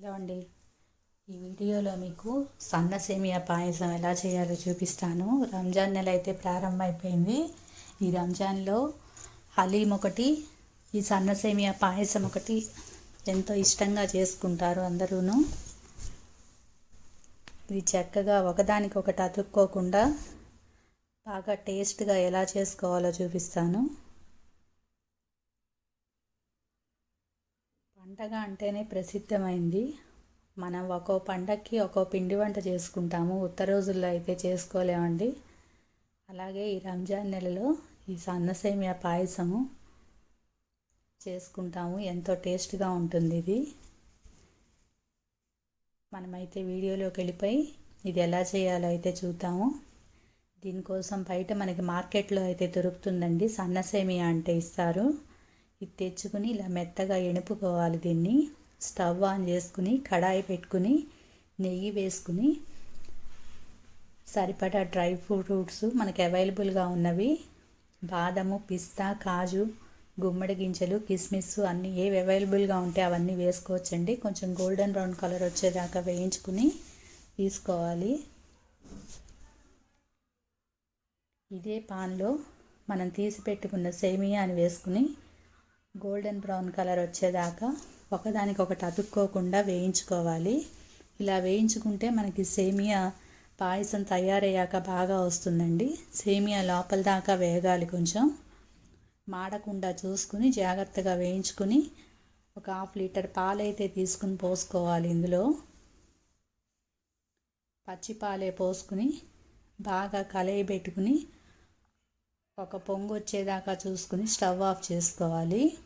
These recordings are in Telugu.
హలో అండి ఈ వీడియోలో మీకు సన్న సేమియా పాయసం ఎలా చేయాలో చూపిస్తాను. రంజాన్ నెల అయితే ప్రారంభమైపోయింది. ఈ రంజాన్లో హలీం ఒకటి ఈ సన్న సేమియా పాయసం ఒకటి ఎంతో ఇష్టంగా చేసుకుంటారు అందరూను. ఇది చక్కగా ఒకదానికొకటి అతుక్కోకుండా బాగా టేస్ట్గా ఎలా చేసుకోవాలో చూపిస్తాను. పండగ అంటేనే ప్రసిద్ధమైంది. మనం ఒక్కో పండగకి ఒక్కో పిండి వంట చేసుకుంటాము. ఉత్తర రోజుల్లో అయితే చేసుకోలేమండి. అలాగే ఈ రంజాన్ నెలలో ఈ సన్నసేమియా పాయసము చేసుకుంటాము. ఎంతో టేస్ట్గా ఉంటుంది ఇది. మనమైతే వీడియోలోకి వెళ్ళిపోయి ఇది ఎలా చేయాలో అయితే చూద్దాము. దీనికోసం బయట మనకి మార్కెట్లో అయితే దొరుకుతుందండి. సన్నసేమియా అంటే ఇస్తారు. ఇది తెచ్చుకుని ఇలా మెత్తగా ఎణుపుకోవాలి దీన్ని. స్టవ్ ఆన్ చేసుకుని కడాయి పెట్టుకుని నెయ్యి వేసుకుని సరిపడా డ్రై ఫ్రూట్స్ మనకి అవైలబుల్గా ఉన్నవి. బాదము పిస్తా కాజు గుమ్మడి గింజలు కిస్మిస్ అన్నీ ఏవి అవైలబుల్గా ఉంటే అవన్నీ వేసుకోవచ్చండి. కొంచెం గోల్డెన్ బ్రౌన్ కలర్ వచ్చేదాకా వేయించుకుని తీసుకోవాలి. ఇదే పాన్లో మనం తీసి పెట్టుకున్న సేమియాని వేసుకుని గోల్డెన్ బ్రౌన్ కలర్ వచ్చేదాకా ఒకదానికొకటి అతుక్కోకుండా వేయించుకోవాలి. ఇలా వేయించుకుంటే మనకి సేమియా పాయసం తయారయ్యాక బాగా వస్తుందండి. సేమియా లోపల దాకా వేగాలి కొంచెం. మాడకుండా చూసుకుని జాగ్రత్తగా వేయించుకుని ఒక హాఫ్ లీటర్ పాలైతే తీసుకుని పోసుకోవాలి ఇందులో. పచ్చి పాలే పోసుకుని బాగా కలయి పెట్టుకుని ఒక పొంగు వచ్చేదాకా చూసుకుని స్టవ్ ఆఫ్ చేసుకోవాలి.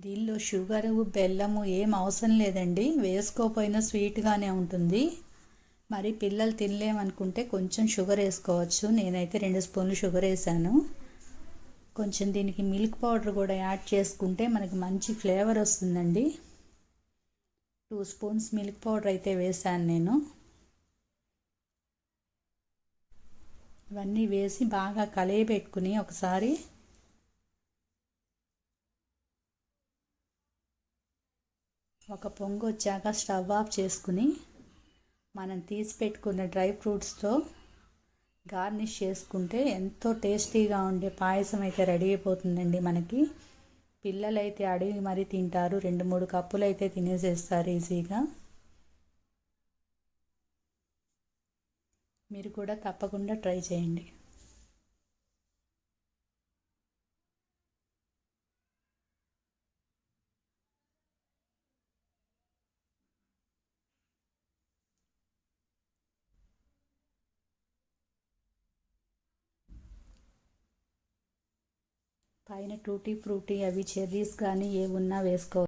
దీనిలో షుగరు బెల్లము ఏం అవసరం లేదండి. వేసుకోపోయినా స్వీట్గానే ఉంటుంది. మరి పిల్లలు తినలేమనుకుంటే కొంచెం షుగర్ వేసుకోవచ్చు. నేనైతే రెండు స్పూన్లు షుగర్ వేసాను. కొంచెం దీనికి మిల్క్ పౌడర్ కూడా యాడ్ చేసుకుంటే మనకి మంచి ఫ్లేవర్ వస్తుందండి. టూ స్పూన్స్ మిల్క్ పౌడర్ అయితే వేసాను నేను. ఇవన్నీ వేసి బాగా పెట్టుకుని ఒకసారి ఒక పొంగు వచ్చాక స్టవ్ ఆఫ్ చేసుకుని మనం తీసి పెట్టుకున్న డ్రై ఫ్రూట్స్తో గార్నిష్ చేసుకుంటే ఎంతో టేస్టీగా ఉండే పాయసం అయితే రెడీ అయిపోతుందండి మనకి. పిల్లలైతే అడిగి మరీ తింటారు. రెండు మూడు కప్పులు అయితే తినేసేస్తారు ఈజీగా. మీరు కూడా తప్పకుండా ట్రై చేయండి. పైన టూటీ ఫ్రూటీ అవి చెర్రీస్ కానీ ఏ ఉన్నా వేసుకో